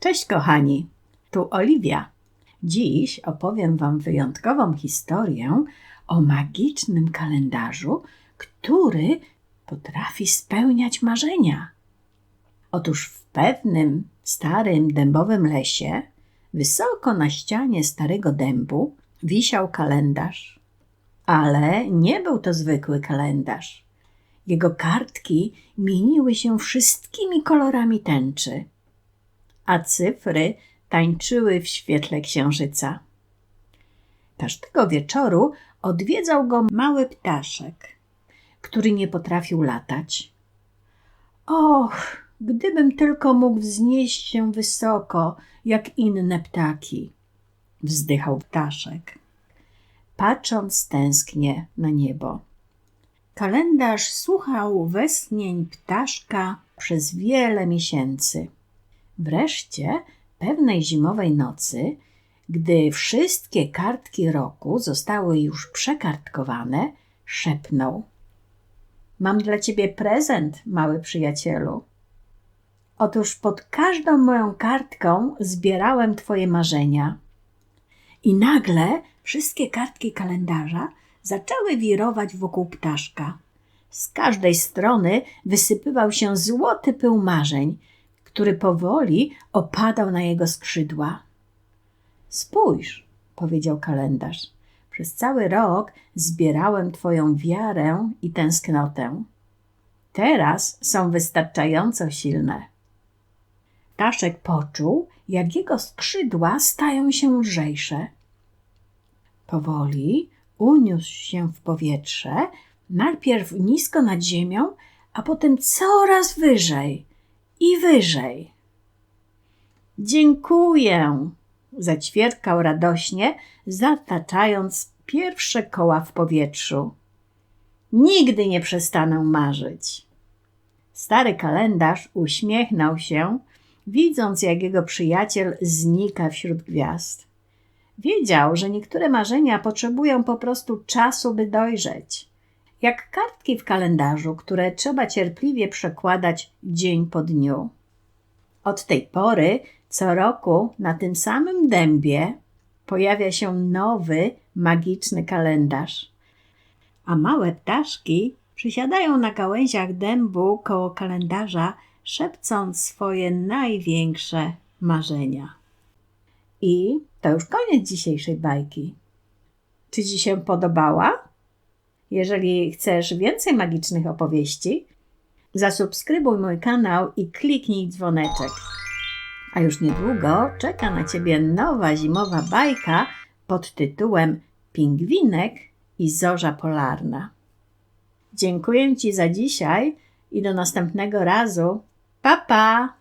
Cześć kochani, tu Oliwia. Dziś opowiem Wam wyjątkową historię o magicznym kalendarzu, który potrafi spełniać marzenia. Otóż w pewnym starym dębowym lesie, wysoko na ścianie starego dębu, wisiał kalendarz. Ale nie był to zwykły kalendarz. Jego kartki mieniły się wszystkimi kolorami tęczy, a cyfry tańczyły w świetle księżyca. Każdego wieczoru odwiedzał go mały ptaszek, który nie potrafił latać. Och, gdybym tylko mógł wznieść się wysoko, jak inne ptaki, wzdychał ptaszek, patrząc tęsknie na niebo. Kalendarz słuchał westchnień ptaszka przez wiele miesięcy. Wreszcie pewnej zimowej nocy, gdy wszystkie kartki roku zostały już przekartkowane, szepnął: Mam dla ciebie prezent, mały przyjacielu. Otóż pod każdą moją kartką zbierałem twoje marzenia. I nagle wszystkie kartki kalendarza zaczęły wirować wokół ptaszka. Z każdej strony wysypywał się złoty pył marzeń, który powoli opadał na jego skrzydła. Spójrz, powiedział kalendarz. Przez cały rok zbierałem Twoją wiarę i tęsknotę. Teraz są wystarczająco silne. Ptaszek poczuł, jak jego skrzydła stają się lżejsze. Powoli uniósł się w powietrze, najpierw nisko nad ziemią, a potem coraz wyżej i wyżej. Dziękuję, zaćwierkał radośnie, zataczając pierwsze koła w powietrzu. Nigdy nie przestanę marzyć. Stary kalendarz uśmiechnął się, widząc, jak jego przyjaciel znika wśród gwiazd. Wiedział, że niektóre marzenia potrzebują po prostu czasu, by dojrzeć. Jak kartki w kalendarzu, które trzeba cierpliwie przekładać dzień po dniu. Od tej pory co roku na tym samym dębie pojawia się nowy, magiczny kalendarz. A małe ptaszki przysiadają na gałęziach dębu koło kalendarza, szepcąc swoje największe marzenia. I to już koniec dzisiejszej bajki. Czy Ci się podobała? Jeżeli chcesz więcej magicznych opowieści, zasubskrybuj mój kanał i kliknij dzwoneczek. A już niedługo czeka na Ciebie nowa zimowa bajka pod tytułem Pingwinek i Zorza Polarna. Dziękuję Ci za dzisiaj i do następnego razu. Pa, pa!